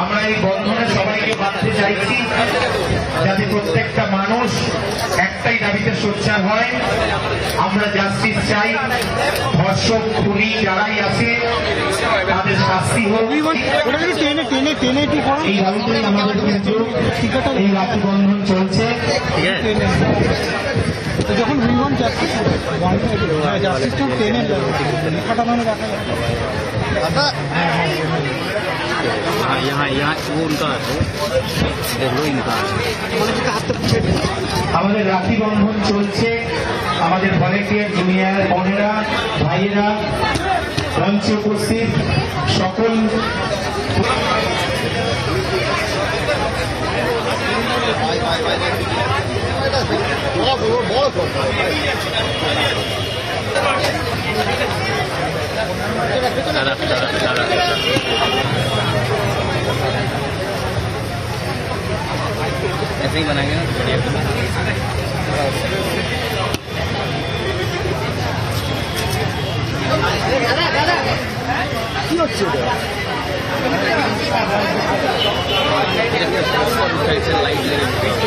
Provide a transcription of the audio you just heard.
আমরা এই বন্ধনে সবাইকে বাঁধতে চাইছি যাতে প্রত্যেকটা মানুষ একটাই দাবিতে সোচ্চার হয়। আমরা জাস্টিস চাই। ধর্ষক খুনি যারাই আছে তাদের শাস্তি হোক। We want ওটা যদি টেনে টেনে টেনে একটু করো? এই দাবিতেই আমাদের কিন্তু এই রাখি বন্ধন চলছে। যখন উই ওয়ান্ট জাস্টিস জাস্টিসটা টেনে লেখাটা মানে দেখা যাবে हाँ यहाँ यहाँ वो उनका है देख लो इनका है আমাদের রাখি বন্ধন চলছে আমাদের ভলেন্টিয়ার জুনিয়র বোনেরা ভাইয়েরা মঞ্চে উপস্থিত সকল दादा दादा दादा ऐसे ही बनाएंगे ना बढ़िया কি হচ্ছে এটা लाइट ले रहे हैं